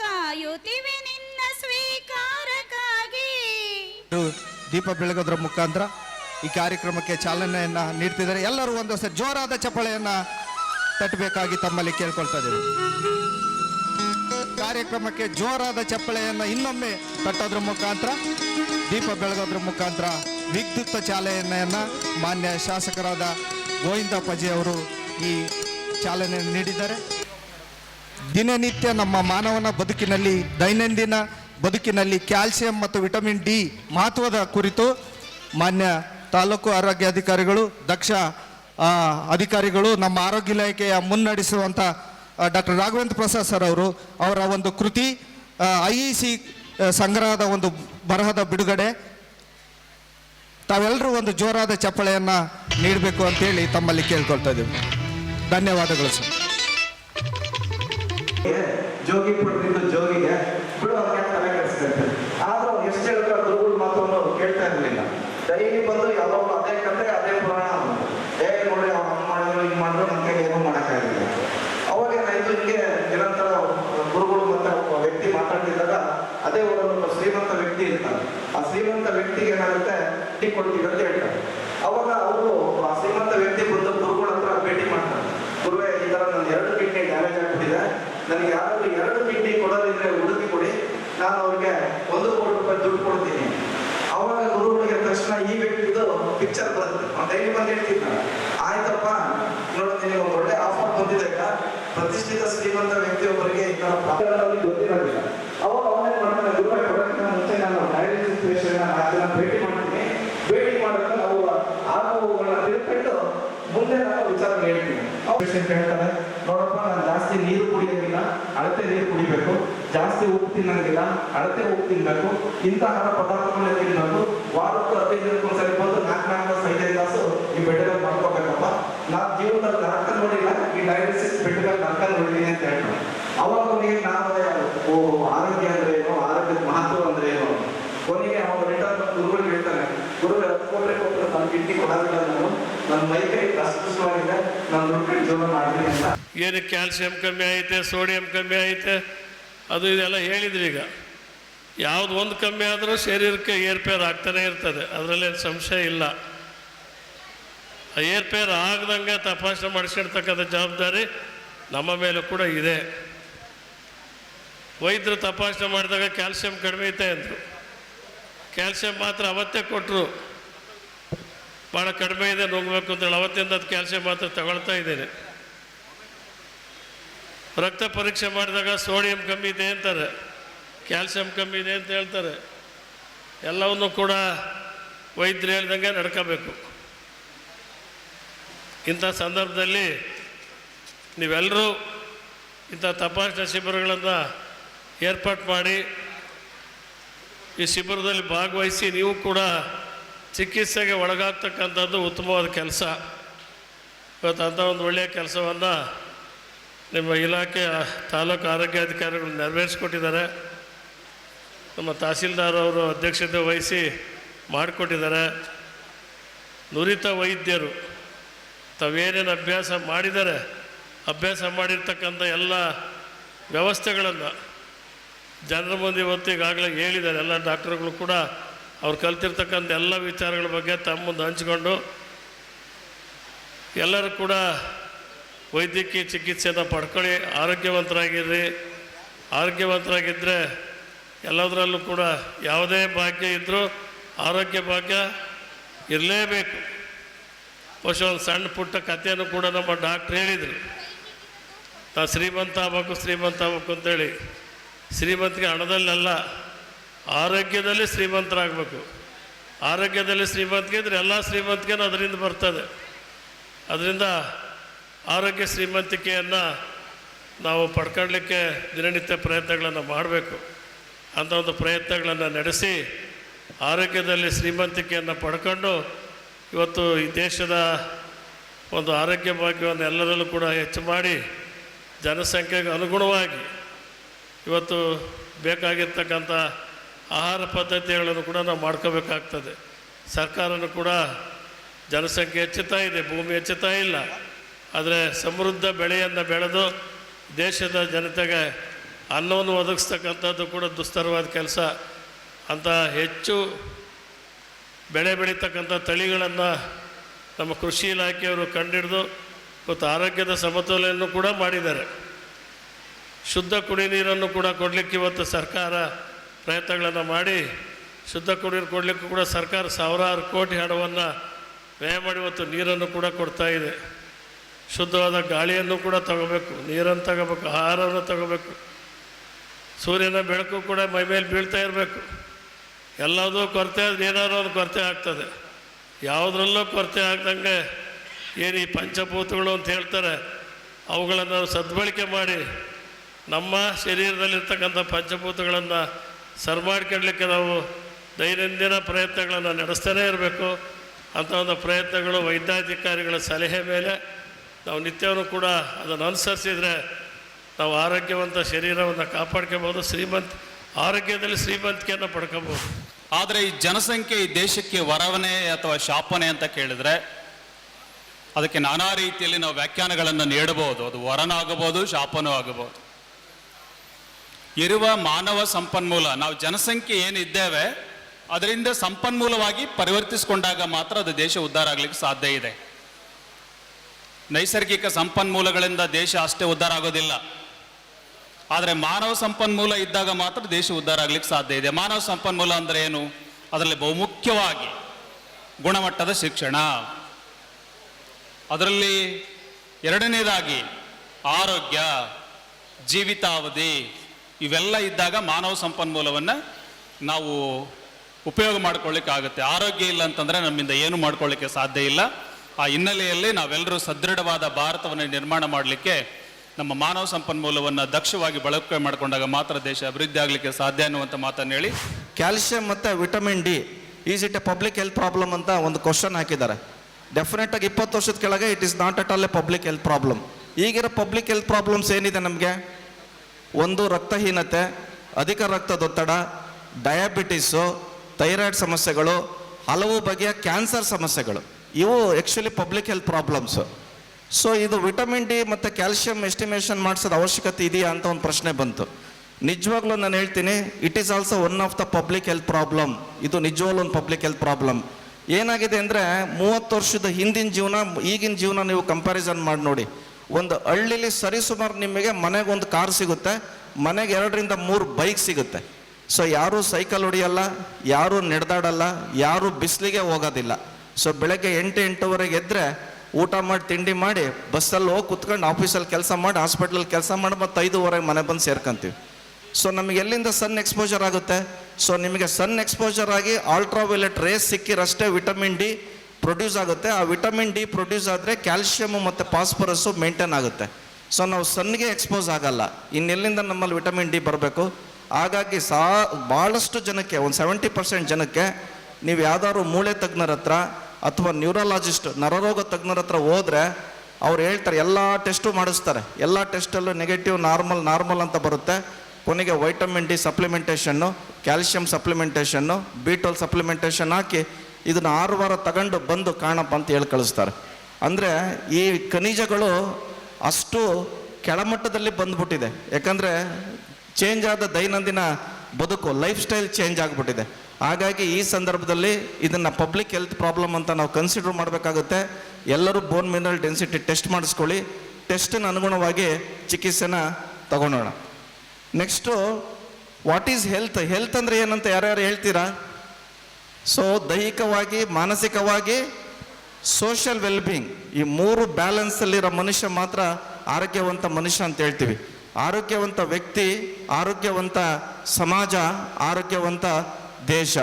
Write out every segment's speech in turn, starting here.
ಕಾಯುತ್ತಿವೆ ನಿನ್ನ ಸ್ವೀಕಾರಕ್ಕಾಗಿ. ದೀಪ ಬೆಳಗೋದ್ರ ಮುಖಾಂತರ ಈ ಕಾರ್ಯಕ್ರಮಕ್ಕೆ ಚಾಲನೆಯನ್ನ ನೀಡ್ತಿದ್ದಾರೆ. ಎಲ್ಲರೂ ಒಂದು ಜೋರಾದ ಚಪ್ಪಳೆಯನ್ನ ತಟ್ಟಬೇಕಾಗಿ ತಮ್ಮಲ್ಲಿ ಕೇಳ್ಕೊಳ್ತಾ ಇದ್ದೇವೆ. ಕಾರ್ಯಕ್ರಮಕ್ಕೆ ಜೋರಾದ ಚಪ್ಪಳೆಯನ್ನ ಇನ್ನೊಮ್ಮೆ ತಟ್ಟೋದ್ರ ಮುಖಾಂತರ, ದೀಪ ಬೆಳಗೋದ್ರ ಮುಖಾಂತರ ವಿದ್ಯುತ್ ಚಾಲನೆಯನ್ನ ಮಾನ್ಯ ಶಾಸಕರಾದ ಗೋವಿಂದ ಪಜೆ ಅವರು ಈ ಚಾಲನೆ ನೀಡಿದ್ದಾರೆ. ದಿನನಿತ್ಯ ನಮ್ಮ ಮಾನವನ ಬದುಕಿನಲ್ಲಿ, ದೈನಂದಿನ ಬದುಕಿನಲ್ಲಿ ಕ್ಯಾಲ್ಸಿಯಂ ಮತ್ತು ವಿಟಮಿನ್ ಡಿ ಮಹತ್ವದ ಕುರಿತು ಮಾನ್ಯ ತಾಲೂಕು ಆರೋಗ್ಯ ಅಧಿಕಾರಿಗಳು, ದಕ್ಷ ಅಧಿಕಾರಿಗಳು, ನಮ್ಮ ಆರೋಗ್ಯ ಇಲಾಖೆಯ ಮುನ್ನಡೆಸುವಂಥ ಡಾಕ್ಟರ್ ರಾಘವೇಂದ್ರ ಪ್ರಸಾದ್ ಸರ್ ಅವರು ಅವರ ಒಂದು ಕೃತಿ ಐ ಇ ಸಿ ಸಂಗ್ರಹದ ಒಂದು ಬರಹದ ಬಿಡುಗಡೆ. ತಾವೆಲ್ಲರೂ ಒಂದು ಜೋರಾದ ಚಪ್ಪಳೆಯನ್ನು ನೀಡಬೇಕು ಅಂತೇಳಿ ತಮ್ಮಲ್ಲಿ ಕೇಳ್ಕೊಳ್ತಾ ಇದ್ದೀವಿ. ಧನ್ಯವಾದಗಳು ಸರ್. ಜೋಗಿ ಪಡೆದಿದ್ದು ಜೋಗಿಗೆ ಬಿಡು ಅವ್ರಿಗೆ ತಲೆ ಕೆಡಿಸ್ಕೊಂತಾರೆ ಆದ್ರೂ ಎಷ್ಟು ಹೇಳ್ತಾರೆ ಗುರುಗಳ ಮಾತನ್ನು ಕೇಳ್ತಾ ಇರಲಿಲ್ಲ. ಡೈಲಿ ಬಂದು ಯಾವ ಅದೇ ಕತೆ, ಅದೇ ಪುರಾಣ ಏ ನೋಡಿ ಅವ್ರು ಹಂಗ್ ಮಾಡಿದ್ರು, ಹಿಂಗ್ ಮಾಡಿದ್ರು ಕೈಗೆ ಏನೂ ಮಾಡೋಕ್ಕಾಗಿಲ್ಲ ಅವಾಗ ಏನಾಯ್ತು ನಿರಂತರ ಗುರುಗಳು ಮತ್ತೆ ಒಬ್ಬ ವ್ಯಕ್ತಿ ಮಾತಾಡ್ತಿದ್ದಾಗ ಅದೇ ಊರಲ್ಲೊಬ್ಬ ಶ್ರೀಮಂತ ವ್ಯಕ್ತಿ ಇರ್ತಾರೆ ಆ ಶ್ರೀಮಂತ ವ್ಯಕ್ತಿಗೆ ಏನಾಗುತ್ತೆ? ಟೀ ಕೊಡ್ತೀವಿ ಅಂತ ಹೇಳ್ತಾರೆ. ಅವಾಗ ಅವರು ಆ ಶ್ರೀಮಂತ ವ್ಯಕ್ತಿ ಬಂದು ಗುರುಗಳ ಹತ್ರ ಭೇಟಿ ಮಾಡ್ತಾರೆ. ಗುರುವೇ ಈ ತರ ನನ್ನ ಎರಡು ಕಿಡ್ನಿ ಡ್ಯಾಮೇಜ್ ಆಗ್ಬಿಟ್ಟಿದೆ ನನಗೆ ಯಾರಾದರೂ ಎರಡು ಕಿಡ್ನಿ ಕೊಡೋದಿದ್ರೆ ಹುಡುಕಿ ಕೊಡಿ ನಾನು ಅವ್ರಿಗೆ ಒಂದು ಕೋಟಿ ರೂಪಾಯಿ ದುಡ್ಡು ಕೊಡ್ತೀನಿ. ಅವಾಗ ಗುರುಗಳಿಗೆ ತಕ್ಷಣ ಈ ವ್ಯಕ್ತಿದು ಪಿಕ್ಚರ್ ಬರುತ್ತೆ. ಅವ್ನು ಡೈಲಿ ಬಂದು ಹೇಳ್ತಿದ್ದ ಆಯ್ತಪ್ಪ ನೋಡಿ ನಿನಗೆ ಒಂದು ಒಳ್ಳೆ ಆಫರ್ ಬಂದಿದೆ ಈಗ. ಪ್ರತಿಷ್ಠಿತ ಶ್ರೀಮಂತ ವ್ಯಕ್ತಿಯೊಬ್ಬರಿಗೆ ಈ ತರ ಪ್ರಾಬ್ಲಮ್ ಗೊತ್ತಿರೋದಿಲ್ಲ. ಅವಾಗ ಅವನೇ ಮಾಡ್ತಾನೆ ಗುರುವೇ ಕೊಡೋಕ್ಕಿಂತ ಮುಂಚೆ ನಾನು ಡಯಾಲಿಸಿಸ್ ಪೇಷಂಟ್ ನಾಲ್ಕು ಜನ ಭೇಟಿ ಮಾಡ್ತೀನಿ. ಭೇಟಿ ಮಾಡಿದ್ರೆ ನಾವು ಆಗುವುಗಳನ್ನ ತಿಳ್ಕೊಂಡು ಮುಂದೆ ನಾನು ವಿಚಾರ ಹೇಳ್ತೀನಿ. ಹೇಳ್ತಾರೆ ನೋಡಪ್ಪ ನಾನು ಜಾಸ್ತಿ ನೀರು ಕುಡಿಯೋಂಗಿಲ್ಲ ಅಳತೆ ನೀರು ಕುಡಿಬೇಕು, ಜಾಸ್ತಿ ಉಪ್ಪು ತಿನ್ನಂಗಿಲ್ಲ, ಅಳತೆ ಉಪ್ಪು ತಿನ್ನಬೇಕು ಇಂತಹ ಪದಾರ್ಥಗಳನ್ನ ತಿನ್ನೋದು, ವಾರಕ್ಕೆ ಹದಿನೈದು ಒಂದ್ಸರಿ ಬಂದು ನಾಲ್ಕು ನಾಲ್ಕು ಐದೈದು ತಾಸು ಈ ಬೆಡ್ಗಳಲ್ಲಿ ಮಾಡ್ಕೋಬೇಕಪ್ಪ. ನಾವು ಜೀವನದಲ್ಲಿ ನರಕ ನೋಡಿಲ್ಲ, ಈ ಡಯಾಲಿಸಿಸ್ ಬೆಟ್ಟದಲ್ಲಿ ನರಕ ನೋಡಿದ್ದೀನಿ ಅಂತ ಹೇಳ್ತಾರೆ. ಅವಾಗ ಅವನಿಗೆ ನಾನು ಓ ಆರೋಗ್ಯ ಅಂದ್ರೆ ಏನು? ಆರೋಗ್ಯದ ಮಹತ್ವ ಅಂದ್ರೆ ಏನು? ಕೊನೆಗೆ ಅವನು ರಿಟರ್ನ್ ಗುರುಗಳಿಗೆ ಹೇಳ್ತಾನೆ ಗುರು ಹತ್ತು ಕೊಟ್ರೆ ಕೊಟ್ಟರೆ ನನ್ನ ಕಿಡ್ನಿ ಕೊಡೋದಿಲ್ಲ ನಾನು. ನನ್ನ ಮೈ ಕೈ ಕಷ್ಟವಾಗಿದೆ ನಾನು ದುಡ್ಡು ಜೀವನ ಮಾಡ್ತೀನಿ ಅಂತ. ಏನು ಕ್ಯಾಲ್ಸಿಯಂ ಕಮ್ಮಿ ಆಯಿತೆ ಸೋಡಿಯಂ ಕಮ್ಮಿ ಆಯಿತೆ ಅದು ಇದೆಲ್ಲ ಹೇಳಿದ್ರಿ ಈಗ. ಯಾವುದು ಒಂದು ಕಮ್ಮಿ ಆದರೂ ಶರೀರಕ್ಕೆ ಏರ್ಪೇರ್ ಆಗ್ತಾನೆ ಇರ್ತದೆ, ಅದರಲ್ಲಿ ಸಂಶಯ ಇಲ್ಲ. ಏರ್ಪೇರ್ ಆಗದಂಗೆ ತಪಾಸಣೆ ಮಾಡಿಸಿರ್ತಕ್ಕಂಥ ಜವಾಬ್ದಾರಿ ನಮ್ಮ ಮೇಲೂ ಕೂಡ ಇದೆ. ವೈದ್ಯರು ತಪಾಸಣೆ ಮಾಡಿದಾಗ ಕ್ಯಾಲ್ಸಿಯಂ ಕಡಿಮೆ ಐತೆ ಅಂದರು. ಕ್ಯಾಲ್ಸಿಯಂ ಮಾತ್ರ ಅವತ್ತೇ ಕೊಟ್ಟರು ಭಾಳ ಕಡಿಮೆ ಇದೆ, ನುಂಗ್ಬೇಕು ಅಂತೇಳಿ ಅವತ್ತಿಂದ ಅದು ಕ್ಯಾಲ್ಸಿಯಂ ಮಾತ್ರ ತಗೊಳ್ತಾ ಇದ್ದೇನೆ. ರಕ್ತ ಪರೀಕ್ಷೆ ಮಾಡಿದಾಗ ಸೋಡಿಯಂ ಕಮ್ಮಿ ಇದೆ ಅಂತಾರೆ. ಕ್ಯಾಲ್ಸಿಯಂ ಕಮ್ಮಿ ಇದೆ ಅಂತ ಹೇಳ್ತಾರೆ. ಎಲ್ಲವನ್ನು ಕೂಡ ವೈದ್ಯರು ಹೇಳ್ದಂಗೆ ನಡ್ಕೋಬೇಕು. ಇಂಥ ಸಂದರ್ಭದಲ್ಲಿ ನೀವೆಲ್ಲರೂ ಇಂಥ ತಪಾಸಣಾ ಶಿಬಿರಗಳನ್ನು ಏರ್ಪಾಟ್ ಮಾಡಿ ಈ ಶಿಬಿರದಲ್ಲಿ ಭಾಗವಹಿಸಿ ನೀವು ಕೂಡ ಚಿಕಿತ್ಸೆಗೆ ಒಳಗಾಗ್ತಕ್ಕಂಥದ್ದು ಉತ್ತಮವಾದ ಕೆಲಸ. ಇವತ್ತು ಅಂಥ ಒಂದು ಒಳ್ಳೆಯ ಕೆಲಸವನ್ನು ನಿಮ್ಮ ಇಲಾಖೆ ತಾಲೂಕು ಆರೋಗ್ಯಾಧಿಕಾರಿಗಳು ನೆರವೇರಿಸ್ಕೊಟ್ಟಿದ್ದಾರೆ. ನಮ್ಮ ತಹಸೀಲ್ದಾರ್ ಅವರು ಅಧ್ಯಕ್ಷತೆ ವಹಿಸಿ ಮಾಡಿಕೊಟ್ಟಿದ್ದಾರೆ. ನುರಿತ ವೈದ್ಯರು ತಾವೇನೇನು ಅಭ್ಯಾಸ ಮಾಡಿದ್ದಾರೆ ಅಭ್ಯಾಸ ಮಾಡಿರ್ತಕ್ಕಂಥ ಎಲ್ಲ ವ್ಯವಸ್ಥೆಗಳನ್ನು ಜನರ ಮುಂದೆ ಇವತ್ತು ಈಗಾಗಲೇ ಹೇಳಿದ್ದಾರೆ. ಎಲ್ಲ ಡಾಕ್ಟರ್ಗಳು ಕೂಡ ಅವ್ರು ಕಲ್ತಿರ್ತಕ್ಕಂಥ ಎಲ್ಲ ವಿಚಾರಗಳ ಬಗ್ಗೆ ತಮ್ಮ ಮುಂದೆ ಹಂಚಿಕೊಂಡು ಎಲ್ಲರೂ ಕೂಡ ವೈದ್ಯಕೀಯ ಚಿಕಿತ್ಸೆಯನ್ನು ಪಡ್ಕೊಳ್ಳಿ ಆರೋಗ್ಯವಂತರಾಗಿರ್ರಿ ಆರೋಗ್ಯವಂತರಾಗಿದ್ದರೆ ಎಲ್ಲದರಲ್ಲೂ ಕೂಡ ಯಾವುದೇ ಭಾಗ್ಯ ಇದ್ದರೂ ಆರೋಗ್ಯ ಭಾಗ್ಯ ಇರಲೇಬೇಕು. ಬಹುಶಃ ಒಂದು ಸಣ್ಣ ಪುಟ್ಟ ಕಥೆಯನ್ನು ಕೂಡ ನಮ್ಮ ಡಾಕ್ಟ್ರ್ ಹೇಳಿದರು. ನಾವು ಶ್ರೀಮಂತ ಆಗ್ಬೇಕು ಶ್ರೀಮಂತ ಆಗ್ಬೇಕು ಅಂತೇಳಿ. ಶ್ರೀಮಂತಿಗೆ ಹಣದಲ್ಲೆಲ್ಲ ಆರೋಗ್ಯದಲ್ಲಿ ಶ್ರೀಮಂತರಾಗಬೇಕು. ಆರೋಗ್ಯದಲ್ಲಿ ಶ್ರೀಮಂತಿಗೆ ಇದ್ರೆ ಎಲ್ಲ ಶ್ರೀಮಂತಿಗೆನೂ ಅದರಿಂದ ಬರ್ತದೆ. ಅದರಿಂದ ಆರೋಗ್ಯ ಶ್ರೀಮಂತಿಕೆಯನ್ನು ನಾವು ಪಡ್ಕೊಳ್ಳಿಕ್ಕೆ ದಿನನಿತ್ಯ ಪ್ರಯತ್ನಗಳನ್ನು ಮಾಡಬೇಕು. ಅಂಥ ಒಂದು ಪ್ರಯತ್ನಗಳನ್ನು ನಡೆಸಿ ಆರೋಗ್ಯದಲ್ಲಿ ಶ್ರೀಮಂತಿಕೆಯನ್ನು ಪಡ್ಕೊಂಡು ಇವತ್ತು ಈ ದೇಶದ ಒಂದು ಆರೋಗ್ಯ ಭಾಗ್ಯವನ್ನು ಎಲ್ಲರಲ್ಲೂ ಕೂಡ ಹೆಚ್ಚು ಮಾಡಿ ಜನಸಂಖ್ಯೆಗೆ ಅನುಗುಣವಾಗಿ ಇವತ್ತು ಬೇಕಾಗಿರ್ತಕ್ಕಂಥ ಆಹಾರ ಪದ್ಧತಿಗಳನ್ನು ಕೂಡ ನಾವು ಮಾಡ್ಕೋಬೇಕಾಗ್ತದೆ. ಸರ್ಕಾರನೂ ಕೂಡ ಜನಸಂಖ್ಯೆ ಹೆಚ್ಚುತ್ತಾ ಇದೆ, ಭೂಮಿ ಹೆಚ್ಚುತ್ತಾ ಇಲ್ಲ. ಆದರೆ ಸಮೃದ್ಧ ಬೆಳೆಯನ್ನು ಬೆಳೆದು ದೇಶದ ಜನತೆಗೆ ಅನ್ನವನ್ನು ಒದಗಿಸ್ತಕ್ಕಂಥದ್ದು ಕೂಡ ದುಸ್ತರವಾದ ಕೆಲಸ. ಅಂತ ಹೆಚ್ಚು ಬೆಳೆ ಬೆಳೀತಕ್ಕಂಥ ತಳಿಗಳನ್ನು ನಮ್ಮ ಕೃಷಿ ಇಲಾಖೆಯವರು ಕಂಡಿಡಿದು ಮತ್ತು ಆರೋಗ್ಯದ ಸಮತೋಲನವನ್ನು ಕೂಡ ಮಾಡಿದ್ದಾರೆ. ಶುದ್ಧ ಕುಡಿ ನೀರನ್ನು ಕೂಡ ಕೊಡಲಿಕ್ಕೆ ಇವತ್ತು ಸರ್ಕಾರ ಪ್ರಯತ್ನಗಳನ್ನು ಮಾಡಿ ಶುದ್ಧ ಕುಡಿಯರು ಕೊಡಲಿಕ್ಕೂ ಕೂಡ ಸರ್ಕಾರ ಸಾವಿರಾರು ಕೋಟಿ ಹಣವನ್ನು ವ್ಯಯ ಮಾಡಿ ಇವತ್ತು ನೀರನ್ನು ಕೂಡ ಕೊಡ್ತಾ ಇದೆ. ಶುದ್ಧವಾದ ಗಾಳಿಯನ್ನು ಕೂಡ ತಗೋಬೇಕು, ನೀರನ್ನು ತಗೋಬೇಕು, ಆಹಾರವನ್ನು ತಗೋಬೇಕು. ಸೂರ್ಯನ ಬೆಳಕು ಕೂಡ ಮೈ ಮೇಲೆ ಬೀಳ್ತಾ ಇರಬೇಕು. ಎಲ್ಲದೂ ಕೊರತೆ ಆದ್ರೆ ಏನಾದ್ರು ಒಂದು ಕೊರತೆ ಆಗ್ತದೆ. ಯಾವುದ್ರಲ್ಲೂ ಕೊರತೆ ಆಗ್ದಂಗೆ ಏನು ಈ ಪಂಚಭೂತಗಳು ಅಂತ ಹೇಳ್ತಾರೆ, ಅವುಗಳನ್ನು ಸದ್ಬಳಕೆ ಮಾಡಿ ನಮ್ಮ ಶರೀರದಲ್ಲಿರ್ತಕ್ಕಂಥ ಪಂಚಭೂತಗಳನ್ನು ಸರ್ ಮಾಡ್ಕೊಳ್ಲಿಕ್ಕೆ ನಾವು ದೈನಂದಿನ ಪ್ರಯತ್ನಗಳನ್ನು ನಡೆಸ್ತಾನೇ ಇರಬೇಕು. ಅಂಥ ಒಂದು ಪ್ರಯತ್ನಗಳು ವೈದ್ಯಾಧಿಕಾರಿಗಳ ಸಲಹೆ ಮೇಲೆ ನಾವು ನಿತ್ಯವೂ ಕೂಡ ಅದನ್ನು ಅನುಸರಿಸಿದರೆ ನಾವು ಆರೋಗ್ಯವಂತ ಶರೀರವನ್ನು ಕಾಪಾಡ್ಕೋಬೋದು ಶ್ರೀಮಂತ ಆರೋಗ್ಯದಲ್ಲಿ ಶ್ರೀಮಂತಿಕೆಯನ್ನು ಪಡ್ಕೋಬೋದು ಆದರೆ ಈ ಜನಸಂಖ್ಯೆ ಈ ದೇಶಕ್ಕೆ ವರವನೆ ಅಥವಾ ಶಾಪನೆ ಅಂತ ಕೇಳಿದರೆ ಅದಕ್ಕೆ ನಾನಾ ರೀತಿಯಲ್ಲಿ ನಾವು ವ್ಯಾಖ್ಯಾನಗಳನ್ನು ನೀಡಬಹುದು. ಅದು ವರನಾಗಬಹುದು, ಶಾಪನೂ ಆಗಬಹುದು. ಇರುವ ಮಾನವ ಸಂಪನ್ಮೂಲ, ನಾವು ಜನಸಂಖ್ಯೆ ಏನಿದ್ದೇವೆ ಅದರಿಂದ ಸಂಪನ್ಮೂಲವಾಗಿ ಪರಿವರ್ತಿಸಿಕೊಂಡಾಗ ಮಾತ್ರ ಅದು ದೇಶ ಉದ್ಧಾರ ಆಗ್ಲಿಕ್ಕೆ ಸಾಧ್ಯ ಇದೆ. ನೈಸರ್ಗಿಕ ಸಂಪನ್ಮೂಲಗಳಿಂದ ದೇಶ ಅಷ್ಟೇ ಉದ್ಧಾರ ಆಗೋದಿಲ್ಲ. ಆದರೆ ಮಾನವ ಸಂಪನ್ಮೂಲ ಇದ್ದಾಗ ಮಾತ್ರ ದೇಶ ಉದ್ಧಾರ ಆಗ್ಲಿಕ್ಕೆ ಸಾಧ್ಯ ಇದೆ. ಮಾನವ ಸಂಪನ್ಮೂಲ ಅಂದರೆ ಏನು? ಅದರಲ್ಲಿ ಬಹುಮುಖ್ಯವಾಗಿ ಗುಣಮಟ್ಟದ ಶಿಕ್ಷಣ. ಅದರಲ್ಲಿ ಎರಡನೇದಾಗಿ ಆರೋಗ್ಯ, ಜೀವಿತಾವಧಿ, ಇವೆಲ್ಲ ಇದ್ದಾಗ ಮಾನವ ಸಂಪನ್ಮೂಲವನ್ನು ನಾವು ಉಪಯೋಗ ಮಾಡ್ಕೊಳ್ಳಿಕ್ಕೆ ಆಗುತ್ತೆ ಆರೋಗ್ಯ ಇಲ್ಲ ಅಂತಂದರೆ ನಮ್ಮಿಂದ ಏನು ಮಾಡ್ಕೊಳ್ಳಿಕ್ಕೆ ಸಾಧ್ಯ ಇಲ್ಲ. ಆ ಹಿನ್ನೆಲೆಯಲ್ಲಿ ನಾವೆಲ್ಲರೂ ಸದೃಢವಾದ ಭಾರತವನ್ನು ನಿರ್ಮಾಣ ಮಾಡಲಿಕ್ಕೆ ನಮ್ಮ ಮಾನವ ಸಂಪನ್ಮೂಲವನ್ನು ದಕ್ಷವಾಗಿ ಬಳಕೆ ಮಾಡಿಕೊಂಡಾಗ ಮಾತ್ರ ದೇಶ ಅಭಿವೃದ್ಧಿ ಆಗಲಿಕ್ಕೆ ಸಾಧ್ಯ ಅನ್ನುವಂಥ ಮಾತನ್ನು ಹೇಳಿ. ಕ್ಯಾಲ್ಸಿಯಂ ಮತ್ತು vitamin D, is it a public health problem ಅಂತ ಒಂದು ಕ್ವಶನ್ ಹಾಕಿದ್ದಾರೆ. ಡೆಫಿನೆಟಾಗಿ ಇಪ್ಪತ್ತು ವರ್ಷದ ಕೆಳಗೆ it is not at all a public health problem ಈಗಿರೋ ಪಬ್ಲಿಕ್ ಹೆಲ್ತ್ ಪ್ರಾಬ್ಲಮ್ಸ್ ಏನಿದೆ ನಮಗೆ? ಒಂದು, ರಕ್ತಹೀನತೆ, ಅಧಿಕ ರಕ್ತದೊತ್ತಡ ಡಯಾಬಿಟಿಸು ಥೈರಾಯ್ಡ್ ಸಮಸ್ಯೆಗಳು, ಹಲವು ಬಗೆಯ ಕ್ಯಾನ್ಸರ್ ಸಮಸ್ಯೆಗಳು. ಇವು actually public health problems so ಇದು ವಿಟಮಿನ್ ಡಿ ಮತ್ತು ಕ್ಯಾಲ್ಸಿಯಂ ಎಸ್ಟಿಮೇಷನ್ ಮಾಡಿಸೋದು ಅವಶ್ಯಕತೆ ಇದೆಯಾ ಅಂತ ಒಂದು ಪ್ರಶ್ನೆ ಬಂತು. ನಿಜವಾಗ್ಲೂ ನಾನು ಹೇಳ್ತೀನಿ it is also one of the public health problem ಇದು ನಿಜವಾಗ್ಲೂ ಒಂದು ಪಬ್ಲಿಕ್ ಹೆಲ್ತ್ ಪ್ರಾಬ್ಲಮ್ ಏನಾಗಿದೆ ಅಂದರೆ, ಮೂವತ್ತು ವರ್ಷದ ಹಿಂದಿನ ಜೀವನ, ಈಗಿನ ಜೀವನ ನೀವು ಕಂಪ್ಯಾರಿಸನ್ ಮಾಡಿ ನೋಡಿ. ಒಂದು ಹಳ್ಳಿಲಿ ಸರಿಸುಮಾರು ನಿಮಗೆ ಮನೆಗೆ ಒಂದು ಕಾರ್ ಸಿಗುತ್ತೆ, ಮನೆಗೆ ಎರಡರಿಂದ ಮೂರು ಬೈಕ್ ಸಿಗುತ್ತೆ. ಸೊ ಯಾರೂ ಸೈಕಲ್ ಹೊಡಿಯಲ್ಲ, ಯಾರೂ ನಡೆದಾಡಲ್ಲ, ಯಾರೂ ಬಿಸಿಲಿಗೆ ಹೋಗೋದಿಲ್ಲ. ಸೊ ಬೆಳಗ್ಗೆ ಎಂಟು, ಎಂಟುವರೆಗೆ ಎದ್ದರೆ ಊಟ ಮಾಡಿ, ತಿಂಡಿ ಮಾಡಿ, ಬಸ್ಸಲ್ಲಿ ಹೋಗಿ ಕುತ್ಕೊಂಡು ಆಫೀಸಲ್ಲಿ ಕೆಲಸ ಮಾಡಿ, ಹಾಸ್ಪಿಟ್ಲಲ್ಲಿ ಕೆಲಸ ಮಾಡಿ ಮತ್ತು ಐದೂವರೆಗೆ ಮನೆ ಬಂದು ಸೇರ್ಕೊಂತೀವಿ. ಸೊ ನಮಗೆ ಎಲ್ಲಿಂದ ಸನ್ ಎಕ್ಸ್ಪೋಜರ್ ಆಗುತ್ತೆ? ಸೊ ನಿಮಗೆ ಸನ್ ಎಕ್ಸ್ಪೋಜರ್ ಆಗಿ ಆಲ್ಟ್ರಾವೈಲೆಟ್ ರೇಸ್ ಸಿಕ್ಕಿರಷ್ಟೇ ವಿಟಮಿನ್ ಡಿ ಪ್ರೊಡ್ಯೂಸ್ ಆಗುತ್ತೆ. ಆ ವಿಟಮಿನ್ ಡಿ ಪ್ರೊಡ್ಯೂಸ್ ಆದರೆ ಕ್ಯಾಲ್ಶಿಯಮು ಮತ್ತು ಫಾಸ್ಫರಸ್ಸು ಮೇಂಟೈನ್ ಆಗುತ್ತೆ. ಸೊ ನಾವು ಸನ್ಗೆ ಎಕ್ಸ್ಪೋಸ್ ಆಗಲ್ಲ. ಇನ್ನೆಲ್ಲಿಂದ ನಮ್ಮಲ್ಲಿ ವಿಟಮಿನ್ ಡಿ ಬರಬೇಕು? ಹಾಗಾಗಿ ಸಾ ಭಾಳಷ್ಟು ಜನಕ್ಕೆ, ಒಂದು ಸೆವೆಂಟಿ ಪರ್ಸೆಂಟ್ ಜನಕ್ಕೆ, ನೀವು ಯಾವ್ದಾದ್ರು ಮೂಳೆ ತಜ್ಞರ ಹತ್ರ ಅಥವಾ ನ್ಯೂರಾಲಜಿಸ್ಟ್ ನರರೋಗ ತಜ್ಞರ ಹತ್ರ ಹೋದರೆ ಅವ್ರು ಹೇಳ್ತಾರೆ, ಎಲ್ಲ ಟೆಸ್ಟು ಮಾಡಿಸ್ತಾರೆ. ಎಲ್ಲ ಟೆಸ್ಟಲ್ಲೂ ನೆಗೆಟಿವ್ ನಾರ್ಮಲ್ ನಾರ್ಮಲ್ ಅಂತ ಬರುತ್ತೆ. ಕೊನೆಗೆ ವೈಟಮಿನ್ ಡಿ ಸಪ್ಲಿಮೆಂಟೇಷನ್ನು ಕ್ಯಾಲ್ಶಿಯಂ ಸಪ್ಲಿಮೆಂಟೇಷನ್ನು ಬೀಟೋಲ್ ಸಪ್ಲಿಮೆಂಟೇಷನ್ ಹಾಕಿ ಇದನ್ನು ಆರು ವಾರ ತಗೊಂಡು ಬಂದು ಕಾಣಪ್ಪ ಅಂತ ಹೇಳಿ ಕಳಿಸ್ತಾರೆ. ಅಂದರೆ ಈ ಖನಿಜಗಳು ಅಷ್ಟು ಕೆಳಮಟ್ಟದಲ್ಲಿ ಬಂದ್ಬಿಟ್ಟಿದೆ. ಯಾಕಂದರೆ ಚೇಂಜ್ ಆದ ದೈನಂದಿನ ಬದುಕು ಲೈಫ್ ಸ್ಟೈಲ್ ಚೇಂಜ್ ಆಗಿಬಿಟ್ಟಿದೆ. ಹಾಗಾಗಿ ಈ ಸಂದರ್ಭದಲ್ಲಿ ಇದನ್ನು ಪಬ್ಲಿಕ್ ಹೆಲ್ತ್ ಪ್ರಾಬ್ಲಮ್ ಅಂತ ನಾವು ಕನ್ಸಿಡರ್ ಮಾಡಬೇಕಾಗುತ್ತೆ. ಎಲ್ಲರೂ ಬೋನ್ ಮಿನರಲ್ ಡೆನ್ಸಿಟಿ ಟೆಸ್ಟ್ ಮಾಡಿಸ್ಕೊಳ್ಳಿ. ಟೆಸ್ಟಿನ ಅನುಗುಣವಾಗಿ ಚಿಕಿತ್ಸೆನ ತಗೊಳೋಣ next what is health health ಅಂದರೆ ಏನಂತ ಯಾರ್ಯಾರು ಹೇಳ್ತೀರಾ? ಸೊ ದೈಹಿಕವಾಗಿ, ಮಾನಸಿಕವಾಗಿ ಸೋಷಿಯಲ್ ವೆಲ್ಬೀಯಿಂಗ್ ಈ ಮೂರು ಬ್ಯಾಲೆನ್ಸಲ್ಲಿರೋ ಮನುಷ್ಯ ಮಾತ್ರ ಆರೋಗ್ಯವಂತ ಮನುಷ್ಯ ಅಂತ ಹೇಳ್ತೀವಿ. ಆರೋಗ್ಯವಂತ ವ್ಯಕ್ತಿ, ಆರೋಗ್ಯವಂತ ಸಮಾಜ, ಆರೋಗ್ಯವಂತ ದೇಶ.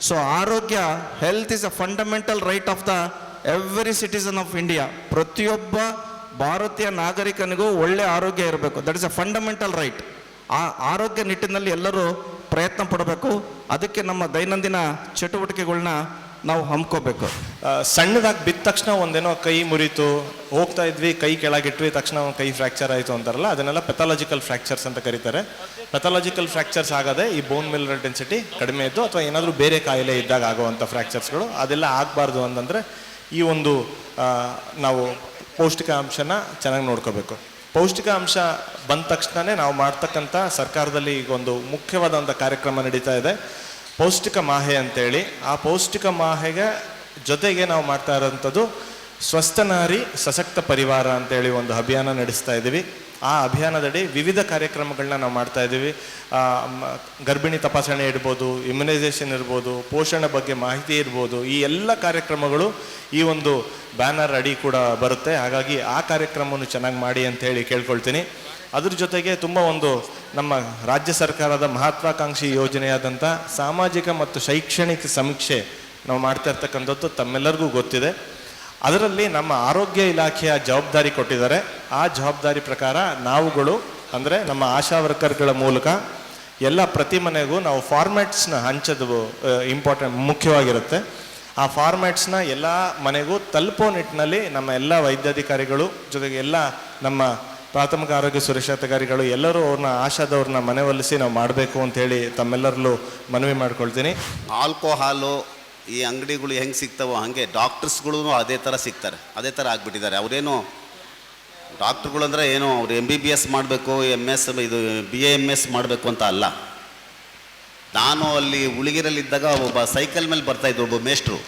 ಸೊ ಆರೋಗ್ಯ health is a fundamental right of the every citizen of India ಪ್ರತಿಯೊಬ್ಬ ಭಾರತೀಯ ನಾಗರಿಕನಿಗೂ ಒಳ್ಳೆ ಆರೋಗ್ಯ ಇರಬೇಕು. That is a fundamental right ಆ ಆರೋಗ್ಯ ನಿಟ್ಟಿನಲ್ಲಿ ಎಲ್ಲರೂ ಪ್ರಯತ್ನ ಪಡಬೇಕು. ಅದಕ್ಕೆ ನಮ್ಮ ದೈನಂದಿನ ಚಟುವಟಿಕೆಗಳನ್ನ ನಾವು ಹಮ್ಕೋಬೇಕು. ಸಣ್ಣದಾಗಿ ಬಿದ್ದ ತಕ್ಷಣ ಒಂದೇನೋ ಕೈ ಮುರಿತು, ಹೋಗ್ತಾ ಇದ್ವಿ, ಕೈ ಕೆಳಗಿಟ್ವಿ ತಕ್ಷಣ ಕೈ ಫ್ರ್ಯಾಕ್ಚರ್ ಆಯಿತು ಅಂತಾರಲ್ಲ, ಅದನ್ನೆಲ್ಲ ಪೆಥಾಲಜಿಕಲ್ ಫ್ರ್ಯಾಕ್ಚರ್ಸ್ ಅಂತ ಕರೀತಾರೆ. ಪೆಥಾಲಜಿಕಲ್ ಫ್ರ್ಯಾಕ್ಚರ್ಸ್ ಆಗದೆ ಈ ಬೋನ್ ಮಿಲ್ರ ಡೆನ್ಸಿಟಿ ಕಡಿಮೆ ಇದ್ದು ಅಥವಾ ಏನಾದರೂ ಬೇರೆ ಕಾಯಿಲೆ ಇದ್ದಾಗ ಆಗುವಂಥ ಫ್ರ್ಯಾಕ್ಚರ್ಸ್ಗಳು ಅದೆಲ್ಲ ಆಗಬಾರ್ದು ಅಂತಂದರೆ ಈ ಒಂದು ನಾವು ಪೌಷ್ಟಿಕಾಂಶನ ಚೆನ್ನಾಗಿ ನೋಡ್ಕೋಬೇಕು. ಪೌಷ್ಟಿಕಾಂಶ ಬಂದ ತಕ್ಷಣನೇ ನಾವು ಮಾಡ್ತಕ್ಕಂಥ ಸರ್ಕಾರದಲ್ಲಿ ಈಗ ಒಂದು ಮುಖ್ಯವಾದಂಥ ಕಾರ್ಯಕ್ರಮ ನಡೀತಾ ಇದೆ. ಪೌಷ್ಟಿಕ ಮಾಹೆ ಅಂತೇಳಿ, ಆ ಪೌಷ್ಟಿಕ ಮಾಹೆಗೆ ಜೊತೆಗೆ ನಾವು ಮಾಡ್ತಾ ಇರೋಂಥದ್ದು ಸ್ವಸ್ಥ ನಾರಿ ಸಶಕ್ತ ಪರಿವಾರ ಅಂತೇಳಿ ಒಂದು ಅಭಿಯಾನ ನಡೆಸ್ತಾ ಇದ್ದೀವಿ. ಆ ಅಭಿಯಾನದಡಿ ವಿವಿಧ ಕಾರ್ಯಕ್ರಮಗಳನ್ನ ನಾವು ಮಾಡ್ತಾ ಇದ್ದೀವಿ. ಗರ್ಭಿಣಿ ತಪಾಸಣೆ ಇರ್ಬೋದು ಇಮ್ಯುನೈಸೇಷನ್ ಇರ್ಬೋದು, ಪೋಷಣೆ ಬಗ್ಗೆ ಮಾಹಿತಿ ಇರ್ಬೋದು, ಈ ಎಲ್ಲ ಕಾರ್ಯಕ್ರಮಗಳು ಈ ಒಂದು ಬ್ಯಾನರ್ ಅಡಿ ಕೂಡ ಬರುತ್ತೆ. ಹಾಗಾಗಿ ಆ ಕಾರ್ಯಕ್ರಮವನ್ನು ಚೆನ್ನಾಗಿ ಮಾಡಿ ಅಂತ ಹೇಳಿ ಕೇಳ್ಕೊಳ್ತೀನಿ. ಅದ್ರ ಜೊತೆಗೆ ತುಂಬ ಒಂದು ನಮ್ಮ ರಾಜ್ಯ ಸರ್ಕಾರದ ಮಹತ್ವಾಕಾಂಕ್ಷಿ ಯೋಜನೆಯಾದಂಥ ಸಾಮಾಜಿಕ ಮತ್ತು ಶೈಕ್ಷಣಿಕ ಸಮೀಕ್ಷೆ ನಾವು ಮಾಡ್ತಾ ಇರ್ತಕ್ಕಂಥದ್ದು ತಮ್ಮೆಲ್ಲರಿಗೂ ಗೊತ್ತಿದೆ. ಅದರಲ್ಲಿ ನಮ್ಮ ಆರೋಗ್ಯ ಇಲಾಖೆಯ ಜವಾಬ್ದಾರಿ ಕೊಟ್ಟಿದ್ದಾರೆ. ಆ ಜವಾಬ್ದಾರಿ ಪ್ರಕಾರ ನಾವುಗಳು, ಅಂದರೆ ನಮ್ಮ ಆಶಾ ವರ್ಕರ್ಗಳ ಮೂಲಕ ಎಲ್ಲ ಪ್ರತಿ ಮನೆಗೂ ನಾವು ಫಾರ್ಮ್ಯಾಟ್ಸ್ನ ಹಂಚೋದು ಇಂಪಾರ್ಟೆಂಟ್ ಮುಖ್ಯವಾಗಿರುತ್ತೆ. ಆ ಫಾರ್ಮ್ಯಾಟ್ಸ್ನ ಎಲ್ಲ ಮನೆಗೂ ತಲುಪೋ ನಿಟ್ಟಿನಲ್ಲಿ ನಮ್ಮ ಎಲ್ಲ ವೈದ್ಯಾಧಿಕಾರಿಗಳು ಜೊತೆಗೆ ಎಲ್ಲ ನಮ್ಮ ಪ್ರಾಥಮಿಕ ಆರೋಗ್ಯ ಸುರಕ್ಷಾಧಿಕಾರಿಗಳು ಎಲ್ಲರೂ ಅವ್ರನ್ನ ಆಶಾದವ್ರನ್ನ ಮನವೊಲಿಸಿ ನಾವು ಮಾಡಬೇಕು ಅಂತೇಳಿ ತಮ್ಮೆಲ್ಲರಲ್ಲೂ ಮನವಿ ಮಾಡ್ಕೊಳ್ತೀನಿ. ಆಲ್ಕೋಹಾಲು ಈ ಅಂಗಡಿಗಳು ಹೆಂಗೆ ಸಿಗ್ತಾವೋ ಹಾಗೆ ಡಾಕ್ಟರ್ಸ್ಗಳು ಅದೇ ಥರ ಸಿಗ್ತಾರೆ, ಅದೇ ಥರ ಆಗಿಬಿಟ್ಟಿದ್ದಾರೆ. ಅವರೇನು ಡಾಕ್ಟ್ರುಗಳು ಅಂದರೆ ಏನು, ಅವ್ರು ಎಂ ಬಿ ಬಿ ಎಸ್ ಮಾಡಬೇಕು ಎಂ ಎಸ್ ಇದು ಬಿ ಎ ಎಂ ಎಸ್ ಮಾಡಬೇಕು ಅಂತ ಅಲ್ಲ. ನಾನು ಅಲ್ಲಿ ಉಳಿಗಿರಲ್ಲಿದ್ದಾಗ ಒಬ್ಬ ಸೈಕಲ್ ಮೇಲೆ ಬರ್ತಾಯಿದ್ರು ಒಬ್ಬ ಮೇಷ್ಟ್ರು.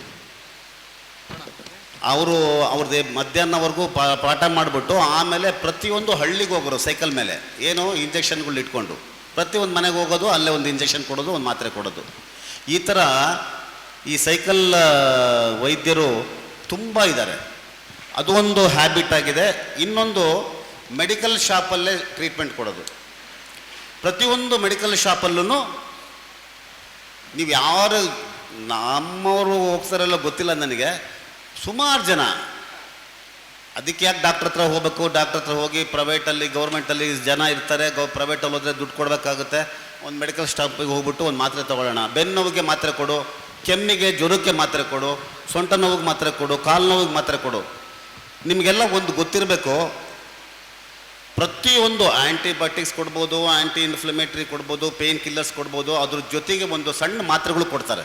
ಅವರು ಅವ್ರದ್ದು ಮಧ್ಯಾಹ್ನವರೆಗೂ ಪಾಠ ಮಾಡಿಬಿಟ್ಟು ಆಮೇಲೆ ಪ್ರತಿಯೊಂದು ಹಳ್ಳಿಗೆ ಹೋಗೋರು ಸೈಕಲ್ ಮೇಲೆ. ಏನು ಇಂಜೆಕ್ಷನ್ಗಳು ಇಟ್ಕೊಂಡು. ಪ್ರತಿಯೊಂದು ಮನೆಗೆ ಹೋಗೋದು, ಅಲ್ಲೇ ಒಂದು ಇಂಜೆಕ್ಷನ್ ಕೊಡೋದು, ಒಂದು ಮಾತ್ರೆ ಕೊಡೋದು. ಈ ಥರ ಈ ಸೈಕಲ್ ವೈದ್ಯರು ತುಂಬ ಇದ್ದಾರೆ. ಅದು ಒಂದು ಹ್ಯಾಬಿಟ್ ಆಗಿದೆ. ಇನ್ನೊಂದು ಮೆಡಿಕಲ್ ಶಾಪಲ್ಲೇ ಟ್ರೀಟ್ಮೆಂಟ್ ಕೊಡೋದು. ಪ್ರತಿಯೊಂದು ಮೆಡಿಕಲ್ ಶಾಪಲ್ಲೂ ನೀವು ಯಾರು, ನಮ್ಮವರು ಹೋಗ್ತಾರಲ್ಲ ಗೊತ್ತಿಲ್ಲ ನನಗೆ. ಸುಮಾರು ಜನ. ಅದಕ್ಕೆ ಯಾಕೆ ಡಾಕ್ಟ್ರ್ ಹತ್ರ ಹೋಗಬೇಕು? ಡಾಕ್ಟ್ರ್ ಹತ್ರ ಹೋಗಿ ಪ್ರೈವೇಟಲ್ಲಿ ಗೌರ್ಮೆಂಟಲ್ಲಿ ಜನ ಇರ್ತಾರೆ. ಗೌ ಪ್ರೈವೇಟಲ್ಲಿ ಹೋದರೆ ದುಡ್ಡು ಕೊಡಬೇಕಾಗುತ್ತೆ. ಒಂದು ಮೆಡಿಕಲ್ ಸ್ಟಾಪಿಗೆ ಹೋಗ್ಬಿಟ್ಟು ಒಂದು ಮಾತ್ರೆ ತೊಗೊಳ್ಳೋಣ. ಬೆನ್ನು ನೋವಿಗೆ ಮಾತ್ರೆ ಕೊಡು. ಕೆಮ್ಮಿಗೆ ಜ್ವರಕ್ಕೆ ಮಾತ್ರೆ ಕೊಡು, ಸೊಂಟ ನೋವಿಗೆ ಮಾತ್ರೆ ಕೊಡು, ಕಾಲು ನೋವಿಗೆ ಮಾತ್ರೆ ಕೊಡು. ನಿಮಗೆಲ್ಲ ಒಂದು ಗೊತ್ತಿರಬೇಕು, ಪ್ರತಿಯೊಂದು ಆ್ಯಂಟಿಬಯೋಟಿಕ್ಸ್ ಕೊಡ್ಬೋದು ಆ್ಯಂಟಿ ಇನ್ಫ್ಲಮೇಟ್ರಿ ಕೊಡ್ಬೋದು ಪೇನ್ ಕಿಲ್ಲರ್ಸ್ ಕೊಡ್ಬೋದು, ಅದ್ರ ಜೊತೆಗೆ ಒಂದು ಸಣ್ಣ ಮಾತ್ರೆಗಳು ಕೊಡ್ತಾರೆ.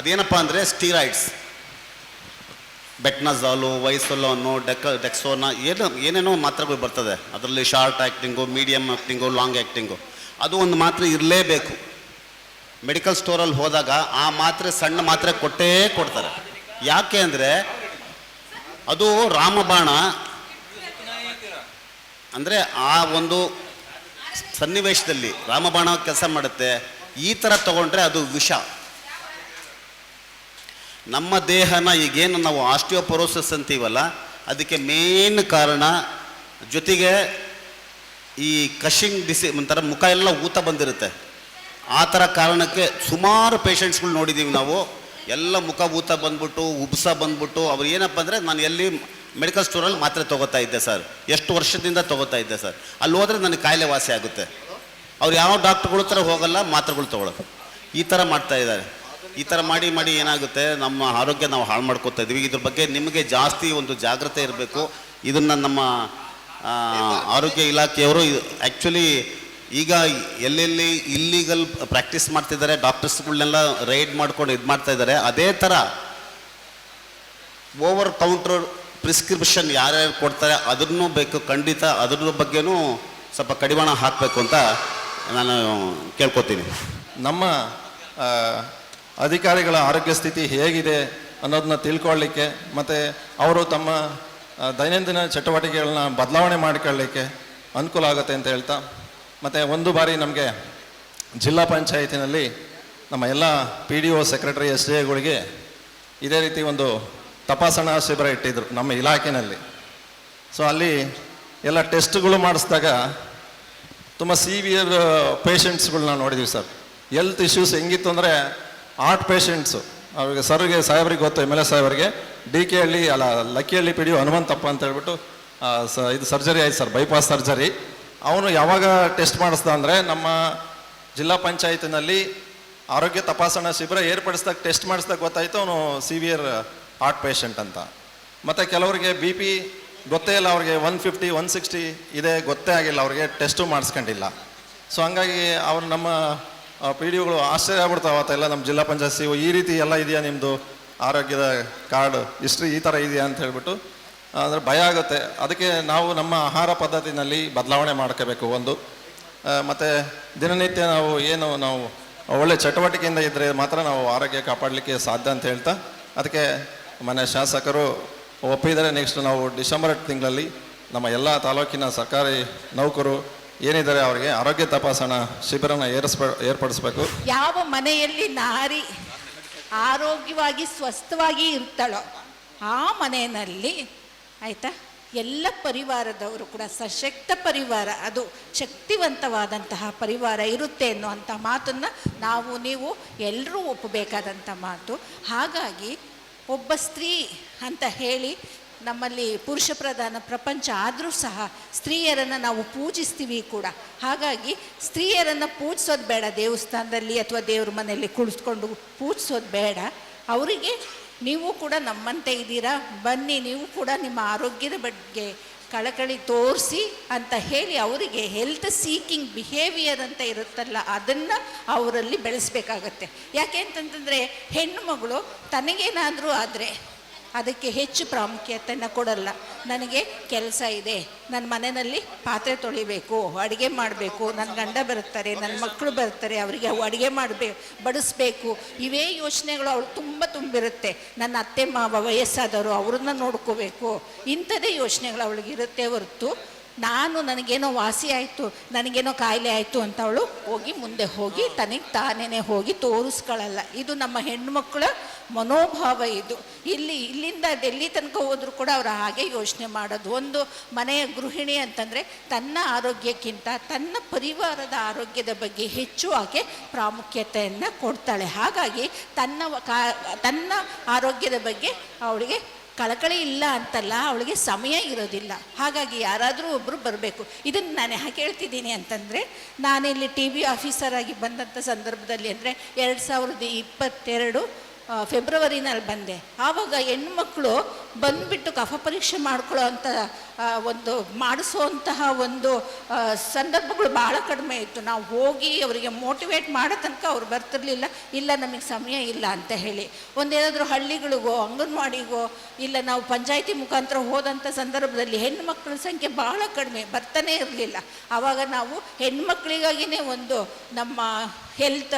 ಅದೇನಪ್ಪ ಅಂದರೆ ಸ್ಟೀರಾಯ್ಡ್ಸ್ ಬೆಟ್ನಜಾಲು ವೈಸೊಲೋನು ಡೆಕ್ ಡೆಕ್ಸೋನ ಏನು, ಏನೇನೋ ಮಾತ್ರೆಗಳು ಬರ್ತದೆ. ಅದರಲ್ಲಿ short acting medium acting long acting ಅದು ಒಂದು ಮಾತ್ರೆ ಇರಲೇಬೇಕು. ಮೆಡಿಕಲ್ ಸ್ಟೋರಲ್ಲಿ ಹೋದಾಗ ಆ ಮಾತ್ರೆ ಸಣ್ಣ ಮಾತ್ರೆ ಕೊಟ್ಟೇ ಕೊಡ್ತಾರೆ. ಯಾಕೆ ಅಂದರೆ ಅದು ರಾಮಬಾಣ. ಅಂದರೆ ಆ ಒಂದು ಸನ್ನಿವೇಶದಲ್ಲಿ ರಾಮಬಾಣ ಕೆಲಸ ಮಾಡುತ್ತೆ. ಈ ಥರ ತಗೊಂಡ್ರೆ ಅದು ವಿಷ. ನಮ್ಮ ದೇಹನ ಈಗೇನು ನಾವು ಆಸ್ಟಿಯೋಪೊರೋಸಿಸ್ ಅಂತೀವಲ್ಲ, ಅದಕ್ಕೆ ಮೇನ್ ಕಾರಣ ಜೊತೆಗೆ ಈ ಕಶಿಂಗ್ ಡಿಸಿ ಒಂಥರ ಮುಖ ಎಲ್ಲ ಊತ ಬಂದಿರುತ್ತೆ. ಆ ಥರ ಕಾರಣಕ್ಕೆ ಸುಮಾರು ಪೇಷಂಟ್ಸ್ಗಳು ನೋಡಿದ್ದೀವಿ ನಾವು. ಎಲ್ಲ ಮುಖ ಭೂತ ಬಂದ್ಬಿಟ್ಟು ಉಬ್ಸ ಬಂದ್ಬಿಟ್ಟು ಅವ್ರು ಏನಪ್ಪ ಅಂದರೆ ನಾನು ಎಲ್ಲಿ ಮೆಡಿಕಲ್ ಸ್ಟೋರಲ್ಲಿ ಮಾತ್ರೆ ತೊಗೋತಾ ಇದ್ದೆ ಸರ್ ಎಷ್ಟು ವರ್ಷದಿಂದ ತೊಗೋತಾ ಇದ್ದೆ ಸರ್ ಅಲ್ಲಿ ಹೋದರೆ ನನಗೆ ಕಾಯಿಲೆ ವಾಸಿ ಆಗುತ್ತೆ. ಅವ್ರು ಯಾವ ಡಾಕ್ಟ್ರುಗಳ ಥರ ಹೋಗಲ್ಲ ಮಾತ್ರೆಗಳು ತೊಗೊಳಕ್ಕೆ ಈ ಥರ ಮಾಡ್ತಾ ಇದ್ದಾರೆ. ಈ ಥರ ಮಾಡಿ ಮಾಡಿ ಏನಾಗುತ್ತೆ? ನಮ್ಮ ಆರೋಗ್ಯ ನಾವು ಹಾಳು ಮಾಡ್ಕೋತಾ ಇದ್ದೀವಿ. ಇದ್ರ ಬಗ್ಗೆ ನಿಮಗೆ ಜಾಸ್ತಿ ಒಂದು ಜಾಗ್ರತೆ ಇರಬೇಕು. ಇದನ್ನು ನಮ್ಮ ಆರೋಗ್ಯ ಇಲಾಖೆಯವರು ಆ್ಯಕ್ಚುಲಿ ಈಗ ಎಲ್ಲೆಲ್ಲಿ ಇಲ್ಲಿಗಲ್ ಪ್ರಾಕ್ಟೀಸ್ ಮಾಡ್ತಿದ್ದಾರೆ ಡಾಕ್ಟರ್ಸ್ಗಳನ್ನೆಲ್ಲ ರೈಡ್ ಮಾಡ್ಕೊಂಡು ಇದು ಮಾಡ್ತಾ ಇದ್ದಾರೆ, ಅದೇ ಥರ ಓವರ್ ಕೌಂಟರ್ ಪ್ರಿಸ್ಕ್ರಿಪ್ಷನ್ ಯಾರ್ಯಾರು ಕೊಡ್ತಾರೆ, ಅದನ್ನು ಬೇಕು, ಖಂಡಿತ ಅದ್ರ ಬಗ್ಗೆನೂ ಸ್ವಲ್ಪ ಕಡಿವಾಣ ಹಾಕಬೇಕು ಅಂತ ನಾನು ಕೇಳ್ಕೊತೀನಿ. ನಮ್ಮ ಅಧಿಕಾರಿಗಳ ಆರೋಗ್ಯ ಸ್ಥಿತಿ ಹೇಗಿದೆ ಅನ್ನೋದನ್ನ ತಿಳ್ಕೊಳ್ಳಿಕ್ಕೆ ಮತ್ತು ಅವರು ತಮ್ಮ ದೈನಂದಿನ ಚಟುವಟಿಕೆಗಳನ್ನ ಬದಲಾವಣೆ ಮಾಡಿಕೊಳ್ಳಿಕ್ಕೆ ಅನುಕೂಲ ಆಗುತ್ತೆ ಅಂತ ಹೇಳ್ತಾ ಮತ್ತು ಒಂದು ಬಾರಿ ನಮಗೆ ಜಿಲ್ಲಾ ಪಂಚಾಯತಿನಲ್ಲಿ ನಮ್ಮ ಎಲ್ಲ P D O secretary S D ಎಗಳಿಗೆ ಇದೇ ರೀತಿ ಒಂದು ತಪಾಸಣಾ ಶಿಬಿರ ಇಟ್ಟಿದ್ದರು ನಮ್ಮ ಇಲಾಖೆಯಲ್ಲಿ ಸೊ ಅಲ್ಲಿ ಎಲ್ಲ ಟೆಸ್ಟ್ಗಳು ಮಾಡಿಸಿದಾಗ ತುಂಬ ಸಿವಿಯರ್ ಪೇಷಂಟ್ಸ್ಗಳನ್ನ ನೋಡಿದ್ದೀವಿ ಸರ್. ಹೆಲ್ತ್ ಇಶ್ಯೂಸ್ ಹೆಂಗಿತ್ತು ಅಂದರೆ ಆರ್ಟ್ ಪೇಷಂಟ್ಸು ಅವ್ರಿಗೆ ಸರ್ಗೆ, ಸಾಹೇಬ್ರಿಗೆ ಗೊತ್ತು ಎಂ ಎಲ್ ಎ ಸಾಹೇಬ್ರಿಗೆ ಡಿ ಕೆ ಹಳ್ಳಿ, ಅಲ್ಲ, ಲಕ್ಕಿಹಳ್ಳಿ ಪಿ ಡಿ ಹನುಮಂತಪ್ಪ ಅಂತ ಹೇಳ್ಬಿಟ್ಟು ಸ, ಇದು ಸರ್ಜರಿ ಆಯ್ತು ಸರ್ ಬೈಪಾಸ್ ಸರ್ಜರಿ ಅವನು ಯಾವಾಗ ಟೆಸ್ಟ್ ಮಾಡಿಸ್ದ ಅಂದರೆ ನಮ್ಮ ಜಿಲ್ಲಾ ಪಂಚಾಯತಿನಲ್ಲಿ ಆರೋಗ್ಯ ತಪಾಸಣಾ ಶಿಬಿರ ಏರ್ಪಡಿಸ್ದಾಗ, ಟೆಸ್ಟ್ ಮಾಡಿಸ್ದಾಗ ಗೊತ್ತಾಯಿತು, ಅವನು ಸಿವಿಯರ್ ಹಾರ್ಟ್ ಪೇಷಂಟ್ ಅಂತ. ಮತ್ತು ಕೆಲವರಿಗೆ ಬಿ ಪಿ ಗೊತ್ತೇ ಇಲ್ಲ, ಅವ್ರಿಗೆ ಒನ್ ಫಿಫ್ಟಿ ಒನ್ ಸಿಕ್ಸ್ಟಿ ಇದೆ, ಗೊತ್ತೇ ಆಗಿಲ್ಲ, ಅವ್ರಿಗೆ ಟೆಸ್ಟು ಮಾಡಿಸ್ಕೊಂಡಿಲ್ಲ. ಸೊ ಹಂಗಾಗಿ ಅವ್ರು ನಮ್ಮ ಪಿ ಡಿ ಒಗಳು ಆಶ್ಚರ್ಯ ಆಗ್ಬಿಡ್ತಾವೆ ಅವತ್ತೆಲ್ಲ ನಮ್ಮ ಜಿಲ್ಲಾ ಪಂಚಾಯತ್ ಸಿ ಈ ರೀತಿ ಎಲ್ಲ ಇದೆಯಾ ನಿಮ್ಮದು ಆರೋಗ್ಯದ ಕಾರ್ಡ್ ಹಿಸ್ಟ್ರಿ ಈ ಥರ ಇದೆಯಾ ಅಂತ ಹೇಳ್ಬಿಟ್ಟು ಅಂದರೆ ಭಯ ಆಗುತ್ತೆ. ಅದಕ್ಕೆ ನಾವು ನಮ್ಮ ಆಹಾರ ಪದ್ಧತಿನಲ್ಲಿ ಬದಲಾವಣೆ ಮಾಡ್ಕೋಬೇಕು ಒಂದು. ಮತ್ತು ದಿನನಿತ್ಯ ನಾವು ಏನು ನಾವು ಒಳ್ಳೆ ಚಟುವಟಿಕೆಯಿಂದ ಇದ್ದರೆ ಮಾತ್ರ ನಾವು ಆರೋಗ್ಯ ಕಾಪಾಡಲಿಕ್ಕೆ ಸಾಧ್ಯ ಅಂತ ಹೇಳ್ತಾ, ಅದಕ್ಕೆ ಮನೆ ಶಾಸಕರು ಒಪ್ಪಿದರೆ ನೆಕ್ಸ್ಟ್ ನಾವು ಡಿಸೆಂಬರ್ ತಿಂಗಳಲ್ಲಿ ನಮ್ಮ ಎಲ್ಲ ತಾಲೂಕಿನ ಸರ್ಕಾರಿ ನೌಕರು ಏನಿದ್ದಾರೆ ಅವರಿಗೆ ಆರೋಗ್ಯ ತಪಾಸಣಾ ಶಿಬಿರನ ಏರಿಸ್ಬ ಏರ್ಪಡಿಸ್ಬೇಕು. ಯಾವ ಮನೆಯಲ್ಲಿ ನಾರಿ ಆರೋಗ್ಯವಾಗಿ, ಸ್ವಸ್ಥವಾಗಿ ಇರ್ತಾಳೋ ಆ ಮನೆಯಲ್ಲಿ ಆಯಿತಾ? ಎಲ್ಲ ಪರಿವಾರದವರು ಕೂಡ ಸಶಕ್ತ ಪರಿವಾರ, ಅದು ಶಕ್ತಿವಂತವಾದಂತಹ ಪರಿವಾರ ಇರುತ್ತೆ ಅನ್ನುವಂಥ ಮಾತನ್ನು ನಾವು, ನೀವು ಎಲ್ಲರೂ ಒಪ್ಪಬೇಕಾದಂಥ ಮಾತು. ಹಾಗಾಗಿ ಒಬ್ಬ ಸ್ತ್ರೀ ಅಂತ ಹೇಳಿ ನಮ್ಮಲ್ಲಿ ಪುರುಷ ಪ್ರಧಾನ ಪ್ರಪಂಚ ಆದರೂ ಸಹ ಸ್ತ್ರೀಯರನ್ನು ನಾವು ಪೂಜಿಸ್ತೀವಿ ಕೂಡ. ಹಾಗಾಗಿ ಸ್ತ್ರೀಯರನ್ನು ಪೂಜಿಸೋದು ಬೇಡ ದೇವಸ್ಥಾನದಲ್ಲಿ ಅಥವಾ ದೇವ್ರ ಮನೆಯಲ್ಲಿ ಕುಳಿಸ್ಕೊಂಡು ಪೂಜಿಸೋದು ಬೇಡ. ಅವರಿಗೆ ನೀವು ಕೂಡ ನಮ್ಮಂತೆ ಇದ್ದೀರಾ? ಬನ್ನಿ, ನೀವು ಕೂಡ ನಿಮ್ಮ ಆರೋಗ್ಯದ ಬಗ್ಗೆ ಕಳಕಳಿ ತೋರಿಸಿ ಅಂತ ಹೇಳಿ ಅವರಿಗೆ ಹೆಲ್ತ್ ಸೀಕಿಂಗ್ ಬಿಹೇವಿಯರ್ ಅಂತ ಇರುತ್ತಲ್ಲ, ಅದನ್ನು ಅವರಲ್ಲಿ ಬೆಳೆಸಬೇಕಾಗತ್ತೆ. ಯಾಕೆ ಅಂತಂತಂದರೆ, ಹೆಣ್ಣು ಮಗಳು ತನಗೇನಾದರೂ ಆದರೆ ಅದಕ್ಕೆ ಹೆಚ್ಚು ಪ್ರಾಮುಖ್ಯತೆಯನ್ನು ಕೊಡಲ್ಲ. ನನಗೆ ಕೆಲಸ ಇದೆ. ನನ್ನ ಮನೆಯಲ್ಲಿ ಪಾತ್ರೆ ತೊಳಿಬೇಕು, ಅಡುಗೆ ಮಾಡಬೇಕು. ನನ್ನ ಗಂಡ ಬರ್ತಾರೆ ನನ್ನ ಮಕ್ಕಳು ಬರ್ತಾರೆ ಅವರಿಗೆ ಅಡುಗೆ ಮಾಡಬೇಕು ಬಡಿಸ್ಬೇಕು. ಇವೇ ಯೋಚನೆಗಳು ಅವಳು ತುಂಬ ತುಂಬಿರುತ್ತೆ. ನನ್ನ ಅತ್ತೆ ಮಾವ ವಯಸ್ಸಾದವರು ಅವ್ರನ್ನ ನೋಡ್ಕೋಬೇಕು. ಇಂಥದ್ದೇ ಯೋಚನೆಗಳು ಅವಳಿಗೆ ಇರುತ್ತೆ ಹೊರತು ನಾನು ನನಗೇನೋ ವಾಸಿ ಆಯಿತು ನನಗೇನೋ ಕಾಯಿಲೆ ಆಯಿತು ಅಂತ ಅವಳು ಹೋಗಿ ಮುಂದೆ ಹೋಗಿ ತನಗೆ ತಾನೇ ಹೋಗಿ ತೋರಿಸ್ಕೊಳ್ಳಲ್ಲ ಇದು ನಮ್ಮ ಹೆಣ್ಮಕ್ಳ ಮನೋಭಾವ ಇದು. ಇಲ್ಲಿ ಇಲ್ಲಿಂದ ಡೆಲ್ಲಿ ತನಕ ಹೋದರೂ ಕೂಡ ಅವರು ಹಾಗೆ ಯೋಚನೆ ಮಾಡೋದು. ಒಂದು ಮನೆಯ ಗೃಹಿಣಿ ಅಂತಂದರೆ ತನ್ನ ಆರೋಗ್ಯಕ್ಕಿಂತ ತನ್ನ ಪರಿವಾರದ ಆರೋಗ್ಯದ ಬಗ್ಗೆ ಹೆಚ್ಚು ಆಕೆ ಪ್ರಾಮುಖ್ಯತೆಯನ್ನು ಕೊಡ್ತಾಳೆ. ಹಾಗಾಗಿ ತನ್ನ ಕಾ ತನ್ನ ಆರೋಗ್ಯದ ಬಗ್ಗೆ ಅವಳಿಗೆ ಕಳಕಳಿ ಇಲ್ಲ ಅಂತಲ್ಲ, ಅವಳಿಗೆ ಸಮಯ ಇರೋದಿಲ್ಲ. ಹಾಗಾಗಿ ಯಾರಾದರೂ ಒಬ್ಬರು ಬರಬೇಕು. ಇದನ್ನು ನಾನು ಯಾಕೆ ಹೇಳ್ತಿದ್ದೀನಿ ಅಂತಂದರೆ, ನಾನಿಲ್ಲಿ ಟಿ ವಿ ಆಫೀಸರ್ ಆಗಿ ಬಂದಂಥ ಸಂದರ್ಭದಲ್ಲಿ ಅಂದರೆ ಎರಡು ಸಾವಿರದ ಇಪ್ಪತ್ತೆರಡು ಫೆಬ್ರವರಿನಲ್ಲಿ ಬಂದೆ. ಆವಾಗ ಹೆಣ್ಮಕ್ಳು ಬಂದುಬಿಟ್ಟು ಕಫ ಪರೀಕ್ಷೆ ಮಾಡ್ಕೊಳ್ಳೋ ಅಂತ ಒಂದು ಮಾಡಿಸುವಂತಹ ಒಂದು ಸಂದರ್ಭಗಳು ಭಾಳ ಕಡಿಮೆ ಇತ್ತು. ನಾವು ಹೋಗಿ ಅವರಿಗೆ ಮೋಟಿವೇಟ್ ಮಾಡೋ ತನಕ ಅವ್ರು ಬರ್ತಿರ್ಲಿಲ್ಲ. ಇಲ್ಲ, ನಮಗೆ ಸಮಯ ಇಲ್ಲ ಅಂತ ಹೇಳಿ. ಒಂದೇನಾದರೂ ಹಳ್ಳಿಗಳಿಗೋ, ಅಂಗನವಾಡಿಗೋ, ಇಲ್ಲ ನಾವು ಪಂಚಾಯಿತಿ ಮುಖಾಂತರ ಹೋದಂಥ ಸಂದರ್ಭದಲ್ಲಿ ಹೆಣ್ಮಕ್ಳ ಸಂಖ್ಯೆ ಭಾಳ ಕಡಿಮೆ. ಬರ್ತಾನೆ ಇರಲಿಲ್ಲ. ಆವಾಗ ನಾವು ಹೆಣ್ಮಕ್ಳಿಗಾಗಿಯೇ ಒಂದು ನಮ್ಮ ಹೆಲ್ತ್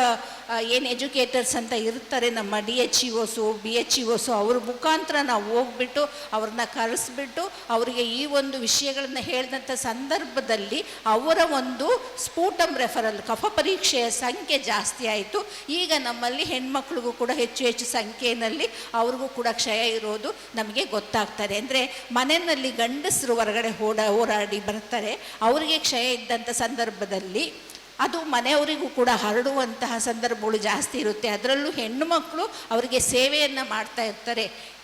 ಏನು ಎಜುಕೇಟರ್ಸ್ ಅಂತ ಇರ್ತಾರೆ, ನಮ್ಮ D H E Os B H E Os ಅವ್ರ ಮುಖಾಂತರ ನಾವು ಹೋಗ್ಬಿಟ್ಟು ಅವ್ರನ್ನ ಕರೆಸ್ಬಿಟ್ಟು ಅವರಿಗೆ ಈ ಒಂದು ವಿಷಯಗಳನ್ನು ಹೇಳಿದಂಥ ಸಂದರ್ಭದಲ್ಲಿ ಅವರ ಒಂದು ಸ್ಫೂಟಮ್ ರೆಫರಲ್ ಕಫ ಪರೀಕ್ಷೆಯ ಸಂಖ್ಯೆ ಜಾಸ್ತಿ ಆಯಿತು. ಈಗ ನಮ್ಮಲ್ಲಿ ಹೆಣ್ಮಕ್ಳಿಗೂ ಕೂಡ ಹೆಚ್ಚು ಹೆಚ್ಚು ಸಂಖ್ಯೆಯಲ್ಲಿ ಅವ್ರಿಗೂ ಕೂಡ ಕ್ಷಯ ಇರೋದು ನಮಗೆ ಗೊತ್ತಾಗ್ತದೆ. ಅಂದರೆ ಮನೆಯಲ್ಲಿ ಗಂಡಸರು ಹೊರಗಡೆ ಓಡ ಹೋರಾಡಿ ಬರ್ತಾರೆ, ಅವರಿಗೆ ಕ್ಷಯ ಇದ್ದಂಥ ಸಂದರ್ಭದಲ್ಲಿ ಅದು ಮನೆಯವರಿಗೂ ಕೂಡ ಹರಡುವಂತಹ ಸಂದರ್ಭಗಳು ಜಾಸ್ತಿ ಇರುತ್ತೆ. ಅದರಲ್ಲೂ ಹೆಣ್ಣು ಮಕ್ಕಳು ಅವರಿಗೆ ಸೇವೆಯನ್ನು ಮಾಡ್ತಾ ಇರ್ತಾರೆ.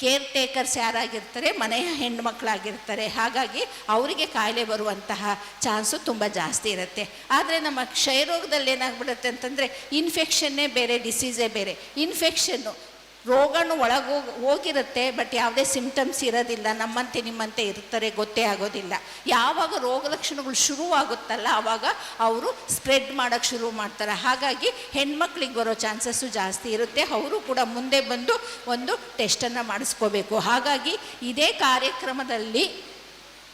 ಕೇರ್ ಟೇಕರ್ಸ್ ಯಾರಾಗಿರ್ತಾರೆ? ಮನೆಯ ಹೆಣ್ಣು ಮಕ್ಕಳಾಗಿರ್ತಾರೆ. ಹಾಗಾಗಿ ಅವರಿಗೆ ಕಾಯಿಲೆ ಬರುವಂತಹ ಚಾನ್ಸು ತುಂಬ ಜಾಸ್ತಿ ಇರುತ್ತೆ. ಆದರೆ ನಮ್ಮ ಕ್ಷಯರೋಗದಲ್ಲಿ ಏನಾಗ್ಬಿಡುತ್ತೆ ಅಂತಂದರೆ ಇನ್ಫೆಕ್ಷನ್ನೇ ಬೇರೆ ಡಿಸೀಸೇ ಬೇರೆ. ಇನ್ಫೆಕ್ಷನ್ನು ರೋಗನು ಒಳಗೋಗ ಹೋಗಿರುತ್ತೆ ಬಟ್ ಯಾವುದೇ ಸಿಂಪ್ಟಮ್ಸ್ ಇರೋದಿಲ್ಲ. ನಮ್ಮಂತೆ ನಿಮ್ಮಂತೆ ಇರ್ತಾರೆ, ಗೊತ್ತೇ ಆಗೋದಿಲ್ಲ. ಯಾವಾಗ ರೋಗ ಲಕ್ಷಣಗಳು ಶುರುವಾಗುತ್ತಲ್ಲ ಆವಾಗ ಅವರು ಸ್ಪ್ರೆಡ್ ಮಾಡೋಕ್ಕೆ ಶುರು ಮಾಡ್ತಾರೆ. ಹಾಗಾಗಿ ಹೆಣ್ಮಕ್ಳಿಗೆ ಬರೋ ಚಾನ್ಸಸ್ಸು ಜಾಸ್ತಿ ಇರುತ್ತೆ. ಅವರು ಕೂಡ ಮುಂದೆ ಬಂದು ಒಂದು ಟೆಸ್ಟನ್ನು ಮಾಡಿಸ್ಕೋಬೇಕು. ಹಾಗಾಗಿ ಇದೇ ಕಾರ್ಯಕ್ರಮದಲ್ಲಿ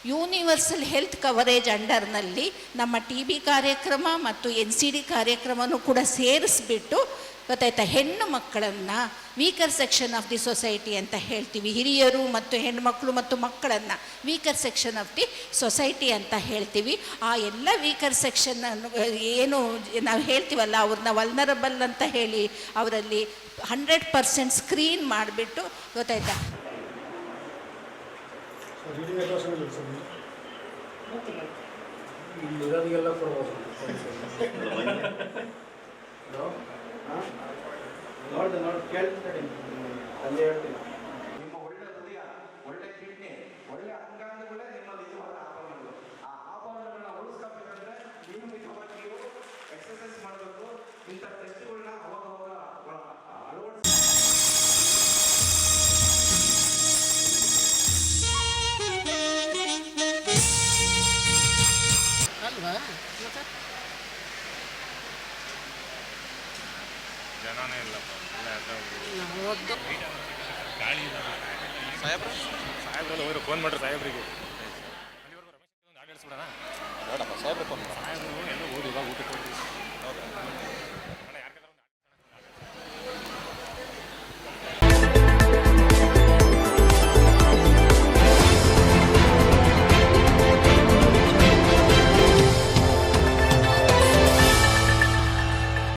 ಯೂನಿವರ್ಸಲ್ ಹೆಲ್ತ್ ಕವರೇಜ್ ಅಂಡರ್ನಲ್ಲಿ ನಮ್ಮ ಟಿ ಬಿ ಕಾರ್ಯಕ್ರಮ ಮತ್ತು ಎನ್ ಸಿ ಡಿ ಕೂಡ ಸೇರಿಸ್ಬಿಟ್ಟು ಗೊತ್ತಾಯ್ತಾ? ಹೆಣ್ಣು ಮಕ್ಕಳನ್ನು weaker section of the society ಅಂತ ಹೇಳ್ತೀವಿ. ಹಿರಿಯರು ಮತ್ತು ಹೆಣ್ಮಕ್ಳು ಮತ್ತು ಮಕ್ಕಳನ್ನು weaker section of the society ಅಂತ ಹೇಳ್ತೀವಿ. ಆ ಎಲ್ಲ ವೀಕರ್ ಸೆಕ್ಷನ್ ಏನು ನಾವು ಹೇಳ್ತೀವಲ್ಲ ಅವ್ರನ್ನ ವಲ್ನರಬಲ್ ಅಂತ ಹೇಳಿ ಅವರಲ್ಲಿ ಹಂಡ್ರೆಡ್ ಪರ್ಸೆಂಟ್ ಸ್ಕ್ರೀನ್ ಮಾಡಿಬಿಟ್ಟು ಗೊತ್ತಾಯ್ತಾ? ನೋಡ್ದೆ ನೋಡಿ ಕೇಳ್ತೀನಿ ತಂದೆ ಹೇಳ್ತೀನಿ. ಫೋನ್ ಮಾಡ್ರಿ ಸಾಹೇಬ್ರಿಗೆ.